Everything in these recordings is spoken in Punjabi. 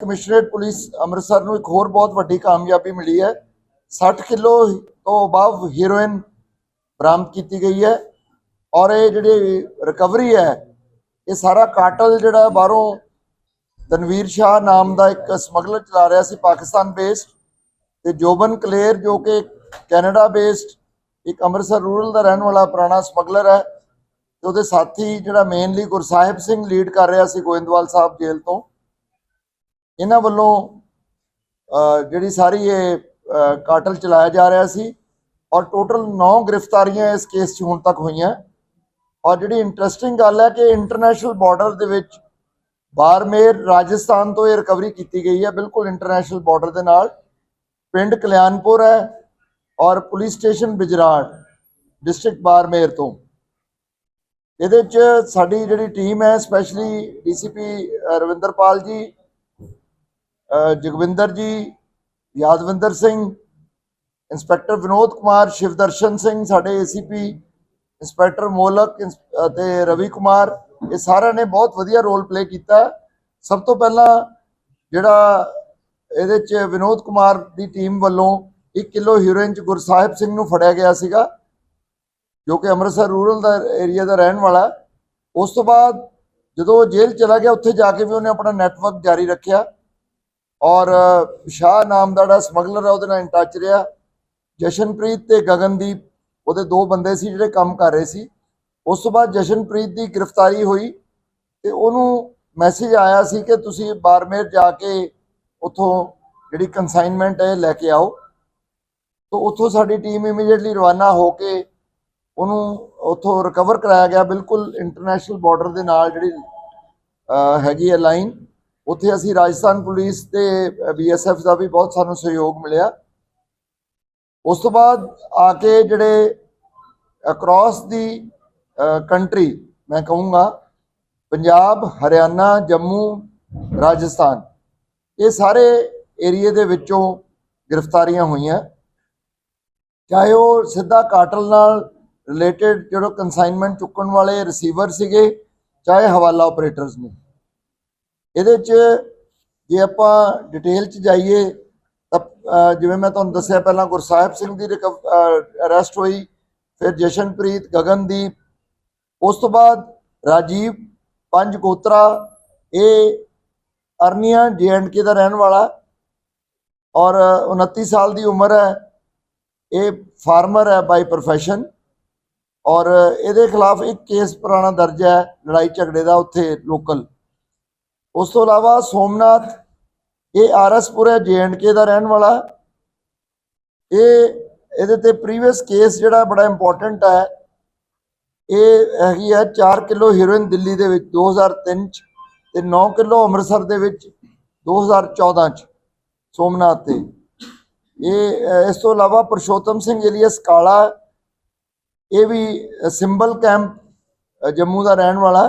ਕਮਿਸ਼ਨਰੇਟ ਪੁਲਿਸ ਅੰਮ੍ਰਿਤਸਰ ਨੂੰ ਇੱਕ ਹੋਰ ਬਹੁਤ ਵੱਡੀ ਕਾਮਯਾਬੀ ਮਿਲੀ ਹੈ। 60 ਕਿਲੋ ਤੋਂ ਅਬਵ ਹੀਰੋਇਨ ਬਰਾਮਦ ਕੀਤੀ ਗਈ ਹੈ ਔਰ ਇਹ ਜਿਹੜੀ ਰਿਕਵਰੀ ਹੈ, ਇਹ ਸਾਰਾ ਕਾਟਲ ਜਿਹੜਾ ਬਾਹਰੋਂ ਤਨਵੀਰ ਸ਼ਾਹ ਨਾਮ ਦਾ ਇੱਕ ਸਮਗਲਰ ਚਲਾ ਰਿਹਾ ਸੀ, ਪਾਕਿਸਤਾਨ ਬੇਸਡ ਤੇ ਜੋਬਨ ਕਲੇਰ ਜੋ ਕਿ ਕੈਨੇਡਾ ਬੇਸਡ ਇੱਕ ਅੰਮ੍ਰਿਤਸਰ ਰੂਰਲ ਦਾ ਰਹਿਣ ਵਾਲਾ ਪੁਰਾਣਾ ਸਮਗਲਰ ਹੈ ਤੇ ਉਹਦੇ ਸਾਥੀ ਜਿਹੜਾ ਮੇਨਲੀ ਗੁਰਸਾਹਿਬ ਸਿੰਘ ਲੀਡ ਕਰ ਰਿਹਾ ਸੀ ਗੋਇੰਦਵਾਲ ਸਾਹਿਬ ਜੇਲ੍ਹ ਤੋਂ। ਇਹਨਾਂ ਵੱਲੋਂ ਜਿਹੜੀ ਸਾਰੀ ਇਹ ਕਾਟਲ ਚਲਾਇਆ ਜਾ ਰਿਹਾ ਸੀ ਔਰ ਟੋਟਲ 9 ਗ੍ਰਿਫਤਾਰੀਆਂ ਇਸ ਕੇਸ 'ਚ ਹੁਣ ਤੱਕ ਹੋਈਆਂ। ਔਰ ਜਿਹੜੀ ਇੰਟਰਸਟਿੰਗ ਗੱਲ ਹੈ ਕਿ ਇੰਟਰਨੈਸ਼ਨਲ ਬਾਰਡਰ ਦੇ ਵਿੱਚ ਬਾਰਮੇਰ ਰਾਜਸਥਾਨ ਤੋਂ ਇਹ ਰਿਕਵਰੀ ਕੀਤੀ ਗਈ ਹੈ, ਬਿਲਕੁਲ ਇੰਟਰਨੈਸ਼ਨਲ ਬਾਰਡਰ ਦੇ ਨਾਲ। ਪਿੰਡ ਕਲਿਆਣਪੁਰ ਹੈ ਔਰ police station Bijrar, district Barmer ਤੋਂ। ਇਹਦੇ 'ਚ ਸਾਡੀ ਜਿਹੜੀ ਟੀਮ ਹੈ, specially DCP Ravinderpal ji Jagwinder ji, Yadvinder Singh, inspector Vinod Kumar, Shivdarshan Singh, ਸਾਡੇ ਏਸੀਪੀ ਇੰਸਪੈਕਟਰ ਮੋਲਕ, ਇੰਸ- ਅਤੇ ਰਵੀ ਕੁਮਾਰ, ਇਹ ਸਾਰਿਆਂ ਨੇ ਬਹੁਤ ਵਧੀਆ ਰੋਲ ਪਲੇ ਕੀਤਾ। ਸਭ ਤੋਂ ਪਹਿਲਾਂ ਜਿਹੜਾ ਇਹਦੇ ਚ ਵਿਨੋਦ ਕੁਮਾਰ ਦੀ ਟੀਮ ਵੱਲੋਂ 1 ਕਿਲੋ ਹੀਰੋਇਨ ਚ ਗੁਰਸਾਹਿਬ ਸਿੰਘ ਨੂੰ ਫੜਿਆ ਗਿਆ ਸੀਗਾ, ਜੋ ਕਿ ਅੰਮ੍ਰਿਤਸਰ ਰੂਰਲ ਦਾ ਏਰੀਆ ਦਾ ਰਹਿਣ ਵਾਲਾ। ਉਸ ਤੋਂ ਬਾਅਦ ਜਦੋਂ ਉਹ ਜੇਲ੍ਹ ਚਲਾ ਗਿਆ, ਉੱਥੇ ਜਾ ਕੇ ਵੀ ਉਹਨੇ ਆਪਣਾ ਨੈਟਵਰਕ ਜਾਰੀ ਰੱਖਿਆ। ਔਰ ਸ਼ਾਹ ਨਾਮ ਦਾ ਜਿਹੜਾ ਸਮਗਲਰ ਹੈ ਉਹਦੇ ਨਾਲ ਇਨ ਟੱਚ ਰਿਹਾ। ਜਸ਼ਨਪ੍ਰੀਤ ਤੇ ਗਗਨਦੀਪ, ਉਹਦੇ ਦੋ ਬੰਦੇ ਸੀ ਜਿਹੜੇ ਕੰਮ ਕਰ ਰਹੇ ਸੀ। ਉਸ ਤੋਂ ਬਾਅਦ ਜਸ਼ਨਪ੍ਰੀਤ ਦੀ ਗ੍ਰਿਫਤਾਰੀ ਹੋਈ ਤੇ ਉਹਨੂੰ ਮੈਸੇਜ ਆਇਆ ਸੀ ਕਿ ਤੁਸੀਂ ਬਾਰਮੇਰ ਜਾ ਕੇ ਉੱਥੋਂ ਜਿਹੜੀ ਕਨਸਾਈਨਮੈਂਟ ਹੈ ਲੈ ਕੇ ਆਓ। ਤੋਂ ਉੱਥੋਂ ਸਾਡੀ ਟੀਮ ਇਮੀਡੀਏਟਲੀ ਰਵਾਨਾ ਹੋ ਕੇ ਉਹਨੂੰ ਉੱਥੋਂ ਰਿਕਵਰ ਕਰਾਇਆ ਗਿਆ। ਬਿਲਕੁਲ ਇੰਟਰਨੈਸ਼ਨਲ ਬਾਰਡਰ ਦੇ ਨਾਲ ਜਿਹੜੀ ਹੈਗੀ ਹੈ ਲਾਈਨ ਉੱਥੇ ਅਸੀਂ ਰਾਜਸਥਾਨ ਪੁਲਿਸ ਤੇ ਬੀਐਸਐਫ ਦਾ ਵੀ ਬਹੁਤ ਸਾਨੂੰ ਸਹਿਯੋਗ ਮਿਲਿਆ। ਉਸ ਤੋਂ ਬਾਅਦ ਆ ਕੇ ਜਿਹੜੇ ਅਕ੍ਰੋਸ ਦੀ ਕੰਟਰੀ ਮੈਂ ਕਹੂੰਗਾ, ਪੰਜਾਬ, ਹਰਿਆਣਾ, ਜੰਮੂ, ਰਾਜਸਥਾਨ, ਇਹ ਸਾਰੇ ਏਰੀਏ ਦੇ ਵਿੱਚੋਂ ਗ੍ਰਿਫਤਾਰੀਆਂ ਹੋਈਆਂ। ਚਾਹੇ ਉਹ ਸਿੱਧਾ ਕਾਟਲ ਨਾਲ ਰਿਲੇਟਡ ਜਿਹੜਾ ਕਨਸਾਈਨਮੈਂਟ ਚੁੱਕਣ ਵਾਲੇ ਰਿਸੀਵਰ ਸੀਗੇ, ਚਾਹੇ ਹਵਾਲਾ ਆਪਰੇਟਰਸ ਨੇ। ਇਹਦੇ 'ਚ ਜੇ ਆਪਾਂ ਡਿਟੇਲ 'ਚ ਜਾਈਏ, ਤਾਂ ਜਿਵੇਂ ਮੈਂ ਤੁਹਾਨੂੰ ਦੱਸਿਆ ਪਹਿਲਾਂ ਗੁਰਸਾਹਿਬ ਸਿੰਘ ਦੀ ਅਰੈਸਟ ਹੋਈ, ਫਿਰ ਜਸ਼ਨਪ੍ਰੀਤ, ਗਗਨਦੀਪ, ਉਸ ਤੋਂ ਬਾਅਦ ਰਾਜੀਵ, ਪੰਜ ਕੋਤਰਾ ਇਹ ਅਰਨੀਆ ਕੇ ਦਾ ਰਹਿਣ ਵਾਲਾ, ਔਰ 29 ਸਾਲ ਦੀ ਉਮਰ ਹੈ, ਇਹ ਫਾਰਮਰ ਹੈ ਬਾਈ ਪ੍ਰੋਫੈਸ਼ਨ ਔਰ ਇਹਦੇ ਖਿਲਾਫ ਇੱਕ ਕੇਸ ਪੁਰਾਣਾ ਦਰਜ ਹੈ, ਲੜਾਈ ਝਗੜੇ ਦਾ ਉੱਥੇ ਲੋਕਲ ਉਸ ਤੋਂ ਇਲਾਵਾ ਸੋਮਨਾਥ, ਇਹ ਆਰਐਸਪੁਰ ਹੈ ਕੇ ਦਾ ਰਹਿਣ ਵਾਲਾ। ਇਹ ਇਹਦੇ ਤੇ ਪ੍ਰੀਵੀਅਸ ਕੇਸ ਜਿਹੜਾ ਬੜਾ ਇੰਪੋਰਟੈਂਟ ਹੈ, ਇਹ ਹੈਗੀ ਹੈ 4 ਕਿਲੋ ਹੀਰੋਇਨ ਦਿੱਲੀ ਦੇ ਵਿੱਚ 2003 ਚ ਤੇ 9 ਕਿਲੋ ਅੰਮ੍ਰਿਤਸਰ ਦੇ ਵਿੱਚ 2014 ਚ ਸੋਮਨਾਥ ਤੇ ਇਹ, ਇਸ ਤੋਂ ਇਲਾਵਾ ਪੁਰਸ਼ੋਤਮ ਸਿੰਘ ਏਲੀਅਸ ਕਾਲਾ, ਇਹ ਵੀ ਸਿੰਬਲ ਕੈਂਪ ਜੰਮੂ ਦਾ ਰਹਿਣ ਵਾਲਾ।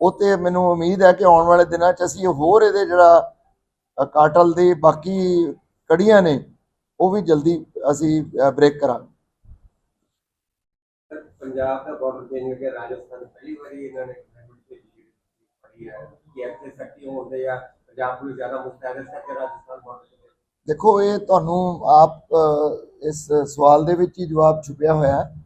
ਉਹ ਤੇ ਮੈਨੂੰ ਉਮੀਦ ਹੈ ਕਿ ਆਉਣ ਵਾਲੇ ਦਿਨਾਂ 'ਚ ਅਸੀਂ ਹੋਰ ਇਹਦੇ ਜਿਹੜਾ ਕਾਟਲ ਦੇ ਬਾਕੀ ਕੜੀਆਂ ਨੇ ਉਹ ਵੀ ਜਲਦੀ ਅਸੀਂ ਬ੍ਰੇਕ ਕਰਾਂਗੇ। ਪੰਜਾਬ ਦਾ ਬਾਰਡਰ ਚੇਂਜ ਕਰਕੇ ਰਾਜਸਥਾਨ ਪਹਿਲੀ ਵਾਰੀ ਇਹਨਾਂ ਨੇ ਪੜੀ ਹੈ ਕਿ ਐਕਸੇ ਸੈਕਟਰੀ ਹੋਣ ਦੇ ਜਾਂ ਪੰਜਾਬ ਨੂੰ ਜ਼ਿਆਦਾ ਮੁਸਤੈਦ ਹੈ ਕਿ ਰਾਜਸਥਾਨ ਬਾਰਡਰ ਦੇਖੋ ਇਹ ਤੁਹਾਨੂੰ ਆਪ ਇਸ ਸਵਾਲ ਦੇ ਵਿੱਚ ਹੀ ਜਵਾਬ ਛੁਪਿਆ ਹੋਇਆ ਹੈ।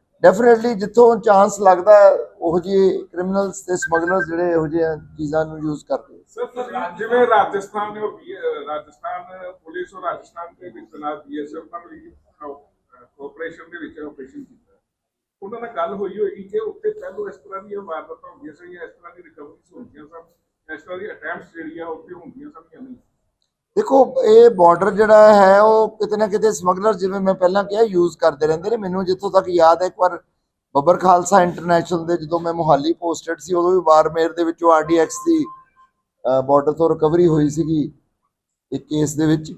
ਡੈਫੀਨਿਟਲੀ ਜਿੱਥੋਂ ਚਾਂਸ ਲੱਗਦਾ ਹੈ, ਉਹੋ ਕ੍ਰਿਮੀਨਲਸ ਤੇ ਸਮਗਲਰਸ ਜਿਹੜੇ ਇਹੋ ਜਿਹੇ ਚੀਜ਼ਾਂ ਨੂੰ ਯੂਜ਼ ਕਰਦੇ ਸਰ ਜਿਵੇਂ ਰਾਜਸਥਾਨ ਨੇ ਰਾਜਸਥਾਨ ਪੁਲਿਸ ਔਰ ਰਾਜਸਥਾਨ ਦੇ ਵਿੱਚ ਤਨਾਤ ਬੀਐਸਐਫ ਨਾਲ ਵੀ ਕੋਆਪਰੇਸ਼ਨ ਦੇ ਵਿੱਚ ਆਪਰੇਸ਼ਨ ਕੀਤਾ। ਉਹਨਾਂ ਨਾਲ ਗੱਲ ਹੋਈ ਹੋਏਗੀ ਕਿ ਉੱਥੇ ਪਹਿਲੋਂ ਇਸ ਤਰ੍ਹਾਂ ਦੀਆਂ ਵਾਰਦਾਤਾਂ ਹੁੰਦੀਆਂ ਸੀ ਜਾਂ ਇਸ ਤਰ੍ਹਾਂ ਦੀ ਰਿਕਵਰੀਜ਼ ਹੁੰਦੀਆਂ ਸਨ ਇਸ ਤਰ੍ਹਾਂ ਦੀ ਅਟੈਂਪਟਸ ਜਿਹੜੀਆਂ ਉੱਥੇ ਹੁੰਦੀਆਂ ਸਨ ਜਾਂ ਨਹੀਂ। ਦੇਖੋ, ਇਹ ਬਾਰਡਰ ਜਿਹੜਾ ਹੈ, ਉਹ ਕਿਤੇ ਨਾ ਕਿਤੇ ਸਮਗਲਰ ਜਿਵੇਂ ਮੈਂ ਪਹਿਲਾਂ ਕਿਹਾ ਯੂਜ਼ ਕਰਦੇ ਰਹਿੰਦੇ ਨੇ। ਮੈਨੂੰ ਜਿੱਥੋਂ ਤੱਕ ਯਾਦ ਹੈ, ਇੱਕ ਵਾਰ ਬੱਬਰ ਖਾਲਸਾ ਇੰਟਰਨੈਸ਼ਨਲ ਦੇ ਜਦੋਂ ਮੈਂ ਮੁਹਾਲੀ ਪੋਸਟਡ ਸੀ, ਉਦੋਂ ਵੀ ਬਾਰਮੇਰ ਦੇ ਵਿੱਚੋਂ ਆਰਡੀਐਕਸ ਦੀ ਬਾਰਡਰ ਤੋਂ ਰਿਕਵਰੀ ਹੋਈ ਸੀਗੀ, ਇੱਕ ਕੇਸ ਦੇ ਵਿੱਚ।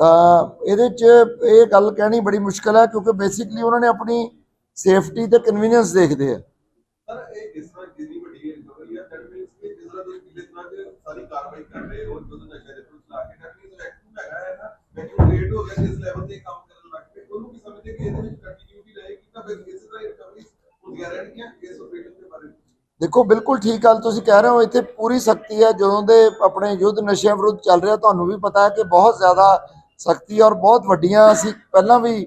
ਤਾਂ ਇਹਦੇ 'ਚ ਇਹ ਗੱਲ ਕਹਿਣੀ ਬੜੀ ਮੁਸ਼ਕਲ ਹੈ, ਕਿਉਂਕਿ ਬੇਸਿਕਲੀ ਉਹਨਾਂ ਨੇ ਆਪਣੀ ਸੇਫਟੀ ਤੇ ਕਨਵੀਨੀਅੰਸ ਦੇਖਦੇ ਆ। ਸਰ ਇਹ ਇਸ ਤਰ੍ਹਾਂ ਜਿੰਨੀ ਵੱਡੀ ਹੈ ਦੈਟ ਤਰ੍ਹਾਂ ਤੁਸੀਂ ਪਿਛਲੇ ਤਰ੍ਹਾਂ ਦੇ ਸਾਰੀ ਕਾਰਵਾਈ ਕਰ ਰਹੇ ਹੋ ਜਦੋਂ ਨਸ਼ਾ ਦੇ ਪੁਲਿਸ ਲਾ ਕੇ ਦੈਟ ਮੀਨਸ ਐਕਟਿਵ ਹੈਗਾ ਹੈ ਨਾ ਐਕਟਿਵ ਹੋ ਗਿਆ ਜਿਸ ਲੈਵਲ ਤੇ ਕੰਮ ਕਰਨ ਲੱਗ ਪਏ? ਉਹਨੂੰ ਵੀ ਸਮਝਦੇ ਕਿ ਇਹਦੇ ਵਿੱਚ ਕੰਟੀਨਿਊਟੀ ਰਹੇਗੀ, ਤਾਂ ਫਿਰ ਇਸੇ ਤਰ੍ਹਾਂ ਰਿਕਵਰੀ ਹੁੰਦੀਆਂ ਰਹਿਣਗੀਆਂ ਇਸ ਆਪਰੇਸ਼ਨ ਦੇ ਬਾਰੇ ਦੇਖੋ, ਬਿਲਕੁਲ ਠੀਕ ਗੱਲ ਤੁਸੀਂ ਕਹਿ ਰਹੇ ਹੋ, ਇੱਥੇ ਪੂਰੀ ਸਖਤੀ ਹੈ, ਜਦੋਂ ਦੇ ਆਪਣੇ ਯੁੱਧ ਨਸ਼ਿਆਂ ਵਿਰੁੱਧ ਚੱਲ ਰਿਹਾ, ਤੁਹਾਨੂੰ ਵੀ ਪਤਾ ਹੈ ਕਿ ਬਹੁਤ ਜ਼ਿਆਦਾ ਸਖਤੀ ਔਰ ਬਹੁਤ ਵੱਡੀਆਂ ਅਸੀਂ ਪਹਿਲਾਂ ਵੀ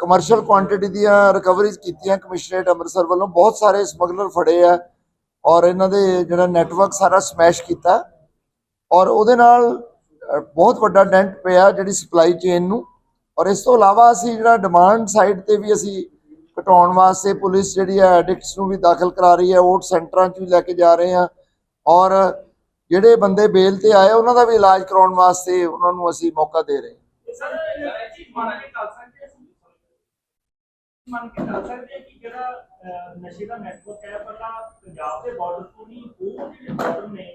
ਕਮਰਸ਼ੀਅਲ ਕੁਆਂਟੀਟੀ ਦੀਆਂ ਰਿਕਵਰੀਜ਼ ਕੀਤੀਆਂ ਕਮਿਸ਼ਨਰੇਟ ਅੰਮ੍ਰਿਤਸਰ ਵੱਲੋਂ, ਬਹੁਤ ਸਾਰੇ ਸਮਗਲਰ ਫੜੇ ਆ ਔਰ ਇਹਨਾਂ ਦੇ ਜਿਹੜਾ ਨੈਟਵਰਕ ਸਾਰਾ ਸਮੈਸ਼ ਕੀਤਾ। ਔਰ ਉਹਦੇ ਨਾਲ ਬਹੁਤ ਵੱਡਾ ਡੈਂਟ ਪਿਆ ਜਿਹੜੀ ਸਪਲਾਈ ਚੇਨ ਨੂੰ। ਔਰ ਇਸ ਤੋਂ ਇਲਾਵਾ ਅਸੀਂ ਜਿਹੜਾ ਡਿਮਾਂਡ ਸਾਈਡ ਤੇ ਵੀ ਅਸੀਂ ਘਟਾਉਣ ਵਾਸਤੇ ਪੁਲਿਸ ਜਿਹੜੀ ਹੈ ਐਡਿਕਟਸ ਨੂੰ ਵੀ ਦਾਖਲ ਕਰਾ ਰਹੀ ਹੈ ਓਟ ਸੈਂਟਰਾਂ 'ਚ ਵੀ ਲੈ ਕੇ ਜਾ ਰਹੇ ਆ ਔਰ ਜਿਹੜੇ ਬੰਦੇ ਬੇਲ ਤੇ ਆਏ, ਉਹਨਾਂ ਦਾ ਵੀ ਇਲਾਜ ਕਰਾਉਣ ਵਾਸਤੇ ਉਹਨਾਂ ਨੂੰ ਅਸੀਂ ਮੌਕਾ ਦੇ ਰਹੇ ਮੰਨ ਕੇ ਚੱਲ ਸਕਦੇ ਕਿ ਜਿਹੜਾ ਨਸ਼ੇ ਦਾ ਨੈਟਵਰਕ ਹੈ, ਪਹਿਲਾਂ ਪੰਜਾਬ ਦੇ ਬਾਰਡਰ ਤੋਂ ਨਹੀਂ, ਹੋਰ ਜਿਹੜੇ ਬਾਰਡਰ ਨੇ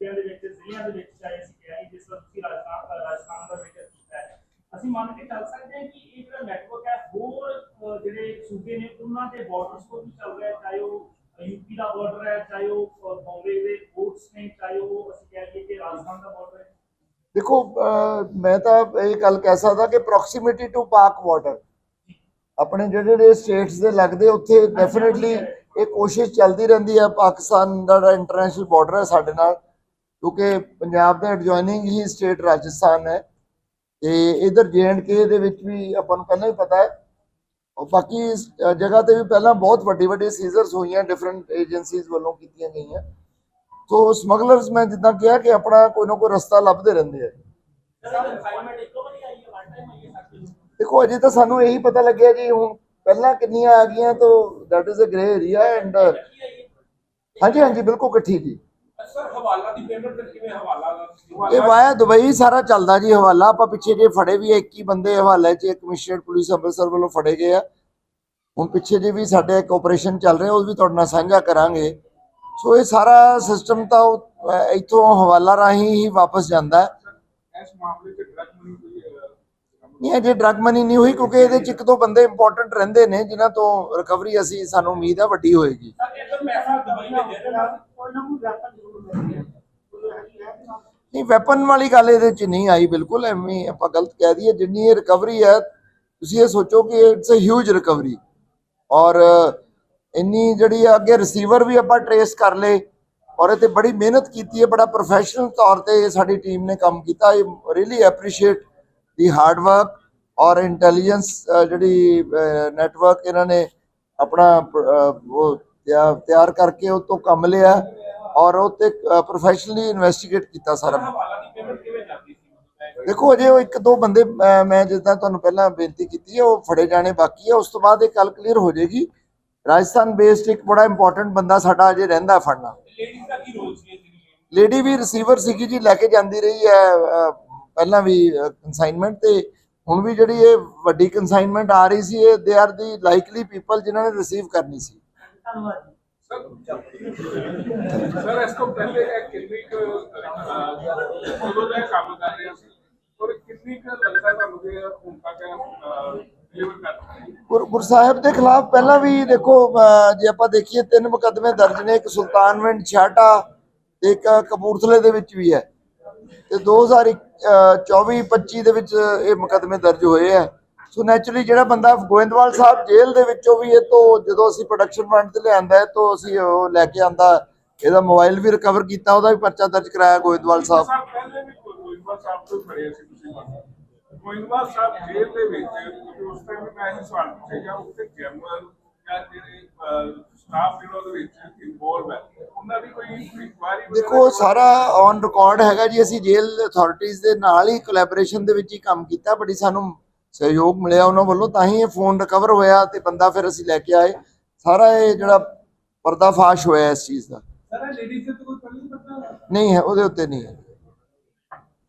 ਦੇ ਵਿੱਚ, ਜ਼ਿਲ੍ਹਿਆਂ ਦੇ ਵਿੱਚ ਚਾਹੇ ਅਸੀਂ ਕਿਹਾ ਜਿਸ ਤਰ੍ਹਾਂ ਤੁਸੀਂ ਰਾਜਸਥਾਨ ਦਾ ਰਾਜਸਥਾਨ ਦਾ ਜ਼ਿਕਰ ਕੀਤਾ ਹੈ ਅਸੀਂ ਮੰਨ ਕੇ ਚੱਲ ਸਕਦੇ ਹਾਂ ਕਿ ਇਹ ਜਿਹੜਾ ਨੈਟਵਰਕ ਹੈ ਹੋਰ ਅਹ, ਜਿਹੜੇ ਸੂਬੇ ਦੇ ਬਾਰਡਰਸ ਤੋਂ ਵੀ ਚੱਲ ਰਿਹਾ ਚਾਹੇ ਉਹ ਯੂਪੀ ਦਾ ਬਾਰਡਰ ਹੈ ਚਾਹੇ ਉਹ ਬੰਬੇ ਦੇ ਕੋਰਟਸ ਨੇ ਚਾਹੇ ਉਹ ਅਸੀਂ ਕਹਿ ਲਈਏ ਕਿ ਰਾਜਸਥਾਨ ਦਾ ਬਾਰਡਰ ਹੈ। ਦੇਖੋ ਮੈਂ ਤਾਂ ਇਹ ਗੱਲ ਕਹਿ ਸਕਦਾ ਕਿ ਪ੍ਰੋਕਸੀਮਿਟੀ ਟੂ ਪਾਕ ਵਾਟਰ ਆਪਣੇ ਜਿਹੜੇ ਜਿਹੜੇ ਸਟੇਟਸ ਦੇ ਲੱਗਦੇ ਉੱਥੇ ਡੈਫੀਨਿਟਲੀ ਇਹ ਕੋਸ਼ਿਸ਼ ਚੱਲਦੀ ਰਹਿੰਦੀ ਹੈ ਪਾਕਿਸਤਾਨ ਦਾ ਇੰਟਰਨੈਸ਼ਨਲ ਬਾਰਡਰ ਹੈ ਸਾਡੇ ਨਾਲ। ਕਿਉਂਕਿ ਪੰਜਾਬ ਦਾ ਐਡਜੋਇਨਿੰਗ ਹੀ ਸਟੇਟ ਰਾਜਸਥਾਨ ਹੈ। ਤੇ ਇਧਰ ਕੇ ਦੇ ਵਿੱਚ ਵੀ ਆਪਾਂ ਨੂੰ ਪਹਿਲਾਂ ਹੀ ਪਤਾ ਹੈ ਔਰ ਬਾਕੀ ਇਸ, ਅ, ਜਗ੍ਹਾ ਤੇ ਵੀ ਪਹਿਲਾਂ ਬਹੁਤ ਵੱਡੀ ਵੱਡੀ ਸੀਜ਼ਰਸ ਹੋਈਆਂ ਡਿਫਰੈਂਟ ਏਜੰਸੀਜ਼ ਵੱਲੋਂ ਕੀਤੀਆਂ ਗਈਆਂ ਸੋ ਸਮਗਲਰਸ ਮੈਂ ਜਿੱਦਾਂ ਕਿਹਾ ਕਿ ਆਪਣਾ ਕੋਈ ਨਾ ਕੋਈ ਰਸਤਾ ਲੱਭਦੇ ਰਹਿੰਦੇ ਆ ਸਰ ਕਨਫਾਈਨਮੈਂਟ ਇੱਕੋ ਵਾਰੀ ਆਈ ਹੈ ਵਨ ਟਾਈਮ ਆਈ ਹੈ ਸਾਡੇ ਦੇਖੋ ਅਜੇ ਤਾਂ ਸਾਨੂੰ ਇਹੀ ਪਤਾ ਲੱਗਿਆ ਜੀ ਹੁਣ ਪਹਿਲਾਂ ਕਿੰਨੀਆਂ ਆ ਗਈਆਂ ਤਾਂ that is a grey area and ਹਾਂਜੀ ਹਾਂਜੀ ਬਿਲਕੁਲ ਇਕੱਠੀ ਜੀ ਸਰ ਹਵਾਲਾ ਦੀ ਪੇਮੈਂਟ ਫਿਰ ਕਿਵੇਂ ਹਵਾਲਾ ਇਹ ਵਾਇਆ ਦੁਬਈ ਸਾਰਾ ਚੱਲਦਾ ਜੀ ਹਵਾਲਾ। ਆਪਾਂ ਪਿੱਛੇ ਜੇ ਫੜੇ ਵੀ 21 ਬੰਦੇ ਹਵਾਲੇ 'ਚ ਕਮਿਸ਼ਨਰ ਪੁਲਿਸ ਅੰਮ੍ਰਿਤਸਰ ਵੱਲੋਂ ਫੜੇ ਗਏ ਆ। ਹੁਣ ਪਿੱਛੇ ਜੇ ਵੀ ਸਾਡੇ ਇੱਕ ਆਪਰੇਸ਼ਨ ਚੱਲ ਰਿਹਾ ਉਹ ਵੀ ਤੁਹਾਡੇ ਨਾਲ ਸਾਂਝਾ ਕਰਾਂਗੇ। ਸੋ ਇਹ ਸਾਰਾ ਸਿਸਟਮ ਤਾਂ ਇੱਥੋਂ ਹਵਾਲਾ ਰਾਹੀਂ ਹੀ ਵਾਪਸ ਜਾਂਦਾ। ਹੈ ਇਸ ਮਾਮਲੇ 'ਚ ਡਰਗ ਮਨੀ ਨਹੀਂ ਅਜੇ ਡਰਗ ਮਨੀ ਨਹੀਂ ਹੋਈ ਕਿਉਂਕਿ ਇਹਦੇ 'ਚ ਇੱਕ ਦੋ ਬੰਦੇ ਇੰਪੋਰਟੈਂਟ ਰਹਿੰਦੇ ਨੇ ਜਿਨ੍ਹਾਂ ਤੋਂ ਰਿਕਵਰੀ ਅਸੀਂ ਸਾਨੂੰ ਉਮੀਦ ਹੈ ਵੱਡੀ ਹੋਏਗੀ। ਸਰ ਇਹ ਤਾਂ ਪੈਸਾ ਦੁਬਈ ਭੇਜਿਆ ਤੇ ਨਾਲ ਕੋਈ ਨਾ ਕੋਈ ਵੈਪਨ ਜ਼ਰੂਰ ਮਿਲਦੀ ਹੈ ਕੋਈ ਹੈਗੀ ਹੈ ਕਿ ਨਾ ਨਹੀਂ ਵੈਪਨ ਵਾਲੀ ਗੱਲ ਇਹਦੇ 'ਚ ਨਹੀਂ ਆਈ ਬਿਲਕੁਲ ਐਵੇਂ ਹੀ ਆਪਾਂ ਗਲਤ ਕਹਿ ਦਈਏ ਜਿੰਨੀ ਇਹ ਰਿਕਵਰੀ ਹੈ ਤੁਸੀਂ ਇਹ ਸੋਚੋ ਕਿ ਇਟਸ ਅ ਹਿਊਜ ਰਿਕਵਰੀ ਔਰ ਇੰਨੀ ਜਿਹੜੀ ਆ ਅੱਗੇ ਰਿਸੀਵਰ ਵੀ ਆਪਾਂ ਟਰੇਸ ਕਰ ਲਏ ਔਰ ਇਹ ਤੇ ਬੜੀ ਮਿਹਨਤ ਕੀਤੀ ਹੈ ਬੜਾ ਪ੍ਰੋਫੈਸ਼ਨਲ ਤੌਰ ਤੇ ਇਹ ਸਾਡੀ ਟੀਮ ਨੇ ਕੰਮ ਕੀਤਾ ਇਹ really appreciate the hard work ਔਰ ਇੰਟੈਲੀਜੈਂਸ ਜਿਹੜੀ ਨੈਟਵਰਕ ਇਹਨਾਂ ਨੇ ਆਪਣਾ ਪ- ਅਹ, ਉਹ ਤਿਆ- ਤਿਆਰ ਕਰਕੇ ਉਹ ਤੋਂ ਕੰਮ ਲਿਆ। ਔਰ ਉਹ ਤੇ ਪ੍ਰੋਫੈਸ਼ਨਲੀ ਇਨਵੈਸਟੀਗੇਟ ਕੀਤਾ ਸਾਰਾ। ਦੇਖੋ, ਅਜੇ ਉਹ ਇੱਕ ਦੋ ਬੰਦੇ ਮੈਂ ਜਿੱਦਾਂ ਤੁਹਾਨੂੰ ਪਹਿਲਾਂ ਬੇਨਤੀ ਕੀਤੀ ਹੈ, ਉਹ ਫੜੇ ਜਾਣੇ ਬਾਕੀ ਹੈ। ਉਸ ਤੋਂ ਬਾਅਦ ਇਹ ਕੱਲ ਕਲੀਅਰ ਹੋ ਜਾਏਗੀ। ਰਾਜਸਥਾਨ ਬੇਸਡ ਇੱਕ ਬੜਾ ਇੰਪੋਰਟੈਂਟ ਬੰਦਾ ਸਾਡਾ ਅਜੇ ਰਹਿੰਦਾ ਫੜਨਾ। ਲੇਡੀ ਵੀ ਰਿਸੀਵਰ ਸੀਗੀ ਜੀ, ਲੈ ਕੇ ਜਾਂਦੀ ਰਹੀ ਹੈ ਪਹਿਲਾਂ ਵੀ ਕਨਸਾਈਨਮੈਂਟ ਤੇ। ਹੁਣ ਵੀ ਜਿਹੜੀ ਇਹ ਵੱਡੀ ਕਨਸਾਈਨਮੈਂਟ ਆ ਰਹੀ ਸੀ, ਇਹ they are the likely people ਜਿਨ੍ਹਾਂ ਨੇ ਰਿਸੀਵ ਕਰਨੀ ਸੀ। ਧੰਨਵਾਦ ਸਰ ਇਸ ਤੋਂ ਪਹਿਲੇ ਇਹ ਕਿੰਨੀ ਕੁ ਉਦੋਂ ਦਾ ਕੰਮ ਕਰ ਰਿਹਾ ਸੀ ਔਰ ਕਿੰਨੀ ਕੁ ਲੱਗਦਾ ਤੁਹਾਨੂੰ ਕਿ ਹੁਣ ਤੱਕ ਡਿਲੀਵਰ ਕਰ ਗੁਰ ਗੁਰ ਸਾਹਿਬ ਦੇ ਖਿਲਾਫ ਪਹਿਲਾਂ ਵੀ ਦੇਖੋ ਅਹ, ਜੇ ਆਪਾਂ ਦੇਖੀਏ ਤਿੰਨ ਮੁਕੱਦਮੇ ਦਰਜ ਨੇ ਇੱਕ ਸੁਲਤਾਨਵਿੰਡ ਛਾਟਾ ਤੇ ਇੱਕ ਕਪੂਰਥਲੇ ਦੇ ਵਿੱਚ ਵੀ ਹੈ। ਤੇ 2024 25 ਦੇ ਵਿੱਚ ਇਹ ਮੁਕੱਦਮੇ ਦਰਜ ਹੋਏ ਹੈ। ਸੋ ਨੈਚੁਰਲੀ ਜਿਹੜਾ ਬੰਦਾ ਗੋਇੰਦਵਾਲ ਸਾਹਿਬ ਜੇਲ੍ਹ ਦੇ ਵਿੱਚੋਂ ਵੀ ਇਹ ਤੋਂ ਜਦੋਂ ਅਸੀਂ ਪ੍ਰੋਡਕਸ਼ਨ ਫੰਡ ਤੇ ਲਿਆਂਦਾ ਹੈ ਤੋਂ ਅਸੀਂ ਉਹ ਲੈ ਕੇ ਆਂਦਾ ਇਹਦਾ ਮੋਬਾਈਲ ਵੀ ਰਿਕਵਰ ਕੀਤਾ ਉਹਦਾ ਵੀ ਪਰਚਾ ਦਰਜ ਕਰਾਇਆ ਗੋਇੰਦਵਾਲ ਸਾਹਿਬ। ਪਹਿਲੇ ਵੀ ਗੋਇੰਦਵਾਲ ਸਾਹਿਬ ਤੋਂ ਫੜਿਆ ਸੀ ਤੁਸੀਂ ਗੋਇੰਦਵਾਲ ਸਾਹਿਬ ਜੇਲ੍ਹ ਦੇ ਵਿੱਚ ਉਸ ਟਾਈਮ ਵੀ ਮੈਂ ਇਹ ਸਵਾਲ ਪੁੱਛਿਆ ਉੱਥੇ ਜਨਰਲ ਜਾਂ ਜਿਹੜੇ ਸਟਾਫ ਜਿਹੜਾ ਉਹਦੇ ਵਿੱਚ ਇਨਵੋਲਵ ਹੈ ਉਹਨਾਂ ਦੀ ਕੋਈ ਇਨਕੁਆਇਰੀ ਦੇਖੋ ਸਾਰਾ ਔਨ ਰਿਕਾਰਡ ਹੈਗਾ ਜੀ ਅਸੀਂ ਜੇਲ੍ਹ ਅਥਾਰਟੀਆਂ ਦੇ ਨਾਲ ਹੀ ਕੋਲੈਬੋਰੇਸ਼ਨ ਦੇ ਵਿੱਚ ਹੀ ਕੰਮ ਕੀਤਾ ਬੜੀ ਸਾਨੂੰ ਸਹਿਯੋਗ ਮਿਲਿਆ ਉਹਨਾਂ ਵੱਲੋਂ ਤਾਂ ਹੀ ਇਹ ਫੋਨ ਰਿਕਵਰ ਹੋਇਆ ਤੇ ਬੰਦਾ ਫਿਰ ਅਸੀਂ ਲੈ ਕੇ ਆਏ। ਸਾਰਾ ਇਹ ਜਿਹੜਾ ਪਰਦਾਫਾਸ਼ ਹੋਇਆ ਇਸ ਚੀਜ਼ ਦਾ। ਸਰ ਲੇਡੀਜ਼ ਤੇ ਕੋਈ ਪਹਿਲੇ ਪਤਾ ਨਹੀਂ ਹੈ ਉਹਦੇ ਉੱਤੇ ਨਹੀਂ ਹੈ।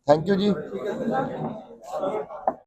ਥੈਂਕ ਯੂ ਜੀ।